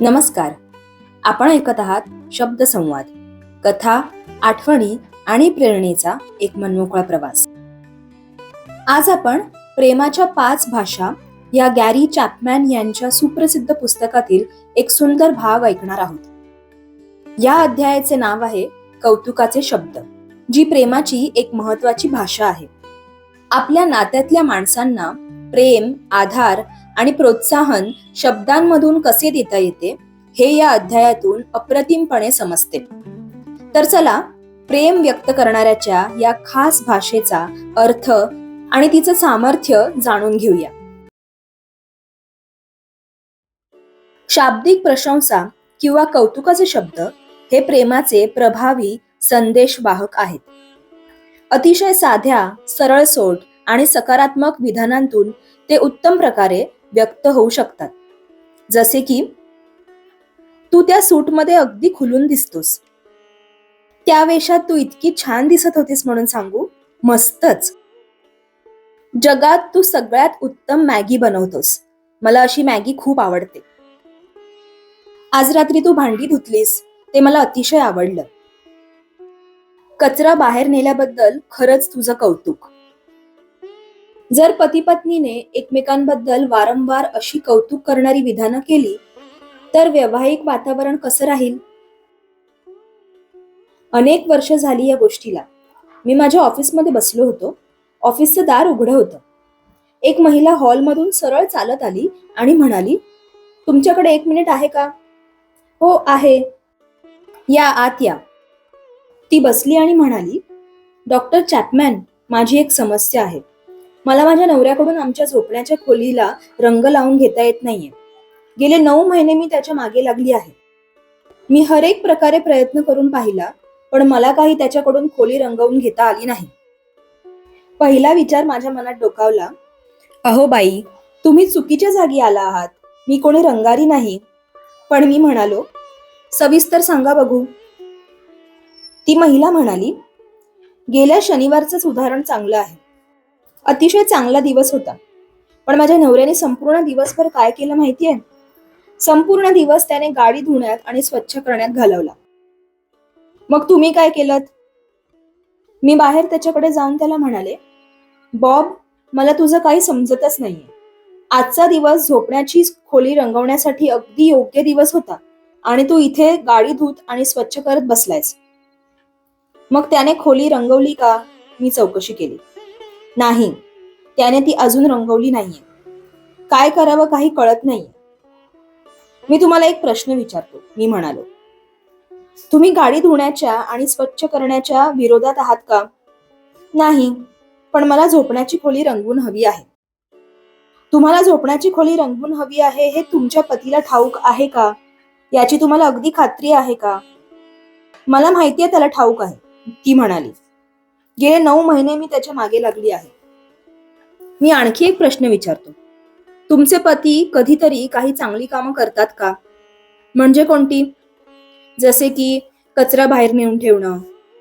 नमस्कार. आपण ऐकत आहात शब्दसंवाद कथा आठवणी आणि प्रेरणेचा एक मनमोकळा प्रवास. आज आपण प्रेमाच्या पाच भाषा या गॅरी चॅपमॅन यांच्या सुप्रसिद्ध पुस्तकातील एक सुंदर भाग ऐकणार आहोत. या अध्यायाचे नाव आहे कौतुकाचे शब्द जी प्रेमाची एक महत्वाची भाषा आहे. आपल्या नात्यातल्या माणसांना प्रेम आधार आणि प्रोत्साहन शब्दांमधून कसे देता येते हे या अध्यायातून अप्रतिमपणे समजते. तर चला प्रेम व्यक्त करणाऱ्याच्या या खास भाषेचा अर्थ आणि तिचं सामर्थ्य जाणून घेऊया. शाब्दिक प्रशंसा किंवा कौतुकाचे शब्द हे प्रेमाचे प्रभावी संदेशवाहक आहेत. अतिशय साध्या सरळसोट आणि सकारात्मक विधानांतून ते उत्तम प्रकारे व्यक्त होऊ शकतात. जसे की तू त्या सूटमध्ये अगदी खुलून दिसतोस. त्या वेशात तू इतकी छान दिसत होतीस म्हणून सांगू मस्तच. जगात तू सगळ्यात उत्तम मॅगी बनवतोस. मला अशी मॅगी खूप आवडते. आज रात्री तू भांडी धुतलीस. ते मला अतिशय आवडलं. कचरा बाहेर नेल्याबद्दल खरंच तुझं कौतुक. जर पती पत्नीने एकमेकांबद्दल वारंवार अशी कौतुक करणारी विधानं केली तर वैवाहिक वातावरण कसं राहील? अनेक वर्ष झाली या गोष्टीला. मी माझ्या ऑफिसमध्ये बसलो होतो. ऑफिसचं दार उघडं होतं. एक महिला हॉलमधून सरळ चालत आली आणि म्हणाली तुमच्याकडे एक मिनिट आहे का? हो आहे. या आत या. ती बसली आणि म्हणाली डॉक्टर चॅपमॅन माझी एक समस्या आहे. मला माझ्या नवऱ्याकडून आमच्या झोपण्याच्या खोलीला रंग लावून घेता येत नाहीये. गेले नऊ महिने मी त्याच्यामागे लागली आहे. मी हर एक प्रकारे प्रयत्न करून पाहिला पण मला काही त्याच्याकडून खोली रंगवून घेता आली नाही. पहिला विचार माझ्या मनात डोकावला अहो बाई तुम्ही चुकीच्या जागी आला आहात. मी कोणी रंगारी नाही. पण मी म्हणालो सविस्तर सांगा बघू. ती महिला म्हणाली गेल्या शनिवारचंच उदाहरण चांगलं आहे. अतिशय चांगला दिवस होता. पण माझ्या नवऱ्याने संपूर्ण दिवसभर काय केलं माहितीये? संपूर्ण दिवस त्याने गाडी धुण्यात आणि स्वच्छ करण्यात घालवला. मग तुम्ही काय केलं मी बाहेर त्याच्याकडे जाऊन त्याला म्हणाले बॉब मला तुझं काही समजतच नाहीये. आजचा दिवस झोपण्याची खोली रंगवण्यासाठी अगदी योग्य दिवस होता आणि तू इथे गाडी धुत आणि स्वच्छ करत बसलायस. मग त्याने खोली रंगवली का? मी चौकशी केली. नाही. त्याने ती अजून रंगवली नाहीये. काय करावं काही कळत नाहीये. मी तुम्हाला एक प्रश्न विचारतो. मी म्हणालो. तुम्ही गाडी धुण्याच्या आणि स्वच्छ करण्याच्या विरोधात आहात का? नाही. पण मला झोपण्याची खोली रंगवून हवी आहे. तुम्हाला झोपण्याची खोली रंगवून हवी आहे हे तुमच्या पतीला ठाऊक आहे का? याची तुम्हाला अगदी खात्री आहे का? मला माहिती आहे त्याला ठाऊक आहे. ती म्हणाली. गेले नऊ महिने मी त्याच्यामागे लागली आहे. मी आणखी एक प्रश्न विचारतो. तुमचे पती कधीतरी काही चांगली कामं करतात का? म्हणजे कोणती? जसे की कचरा बाहेर नेऊन ठेवणं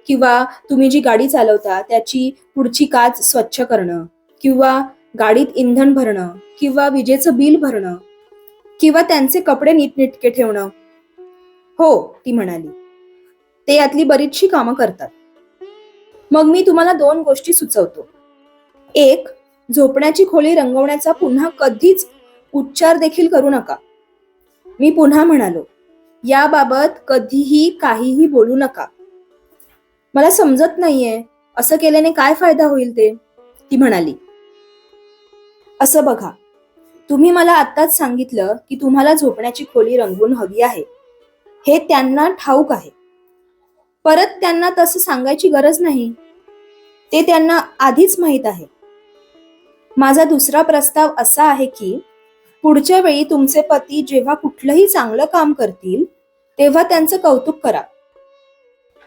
किंवा तुम्ही जी गाडी चालवता त्याची पुढची काच स्वच्छ करणं किंवा गाडीत इंधन भरणं किंवा विजेचं बिल भरणं किंवा त्यांचे कपडे नीटनेटके ठेवणं. हो ती म्हणाली. ते यातली बरीचशी कामं करतात. मग मी तुम्हाला दोन गोष्टी सुचवतो. एक झोपण्याची खोली रंगवण्याचा पुन्हा कधीच उच्चार देखील करू नका. मी पुन्हा म्हणालो याबाबत कधीही काहीही बोलू नका. मला समजत नाहीये असं केल्याने काय फायदा होईल ते? ती म्हणाली. असं बघा तुम्ही मला आत्ताच सांगितलं की तुम्हाला झोपण्याची खोली रंगवून हवी आहे. हे त्यांना ठाऊक आहे. परत त्यांना तसं सांगायची गरज नाही. ते त्यांना आधीच माहीत आहे. माझा दुसरा प्रस्ताव असा आहे की पुढच्या वेळी तुमचे पती जेव्हा कुठलंही चांगलं काम करतील तेव्हा त्यांचं कौतुक करा.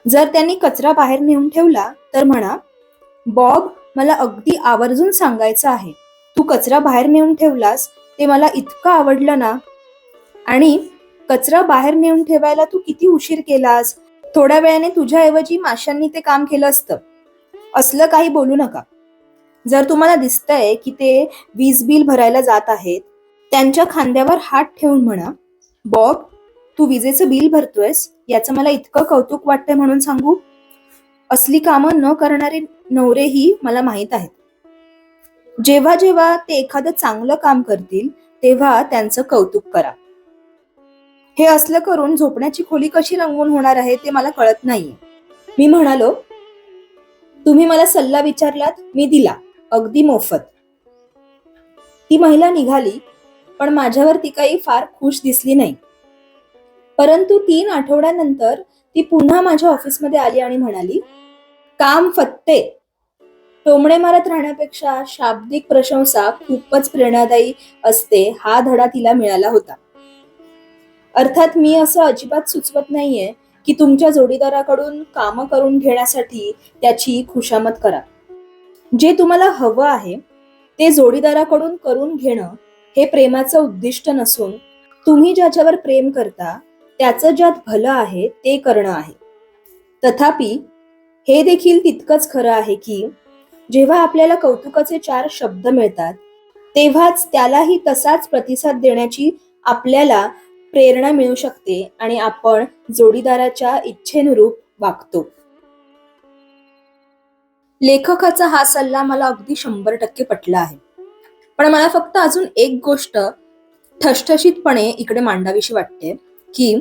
जर त्यांनी कचरा बाहेर नेऊन ठेवला तर म्हणा बॉब मला अगदी आवर्जून सांगायचं आहे. तू कचरा बाहेर नेऊन ठेवलास ते मला इतकं आवडलं ना. आणि कचरा बाहेर नेऊन ठेवायला तू किती उशीर केलास? थोड्या वेळाने तुझ्याऐवजी माशांनी ते काम केलं असतं. असलं काही बोलू नका. जर तुम्हाला दिसतंय की ते वीज बिल भरायला जात आहेत त्यांच्या खांद्यावर हात ठेवून म्हणा बॉब तू विजेचं बिल भरतोयस? याचं मला इतकं कौतुक वाटतंय म्हणून सांगू? असली कामं न करणारे नवरेही मला माहीत आहेत. जेव्हा जेव्हा ते एखादं चांगलं काम करतील तेव्हा त्यांचं कौतुक करा. हे असलं करून झोपण्याची खोली कशी रंगवून होणार आहे ते मला कळत नाहीये. मी म्हणालो तुम्ही मला सल्ला विचारलात मी दिला. अगदी मोफत. ती महिला निघाली पण माझ्यावर ती काही फार खुश दिसली नाही. परंतु तीन आठवड्यानंतर ती पुन्हा माझ्या ऑफिसमध्ये आली आणि म्हणाली काम फत्ते. टोमणे मारत राहण्यापेक्षा शाब्दिक प्रशंसा खूपच प्रेरणादायी असते हा धडा तिला मिळाला होता. अर्थात मी असं अजिबात सुचवत नाहीये की तुमच्या जोडीदाराकडून कामं करून घेण्यासाठी त्याची खुशामत करा. जे तुम्हाला हवं आहे ते जोडीदाराकडून करून घेणं हे प्रेमाचं उद्दिष्ट नसून तुम्ही ज्याच्यावर प्रेम करता त्याचं ज्यात भलं आहे ते करणं आहे. तथापि हे देखील तितकंच खरं आहे की जेव्हा आपल्याला कौतुकाचे चार शब्द मिळतात तेव्हाच त्यालाही तसाच प्रतिसाद देण्याची आपल्याला प्रेरणा मिळू शकते आणि आपण जोडीदाराच्या इच्छेनुरूप वागतो. लेखकाचा हा सल्ला मला अगदी शंभर टक्के पटला आहे. पण मला फक्त अजून एक गोष्ट ठसठशीतपणे इकडे मांडावीशी वाटते की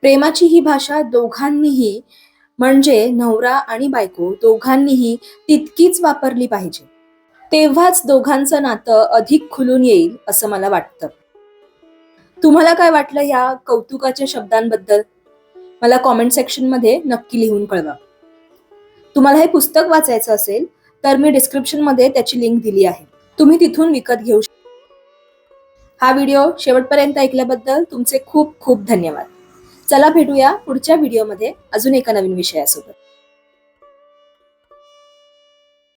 प्रेमाची ही भाषा दोघांनीही म्हणजे नवरा आणि बायको दोघांनीही तितकीच वापरली पाहिजे. तेव्हाच दोघांचं नातं अधिक खुलून येईल असं मला वाटतं. तुम्हाला काय वाटलं या कौतुकाच्या शब्दांबद्दल? मला कॉमेंट सेक्शनमध्ये नक्की लिहून कळवा. तुम्हाला हे पुस्तक वाचायचं असेल तर मी डिस्क्रिप्शनमध्ये त्याची लिंक दिली आहे. तुम्ही तिथून विकत घेऊ शकता हा व्हिडिओ शेवटपर्यंत ऐकल्याबद्दल तुमचे खूप खूप धन्यवाद. चला भेटूया पुढच्या व्हिडिओमध्ये अजून एका नवीन विषयासोबत.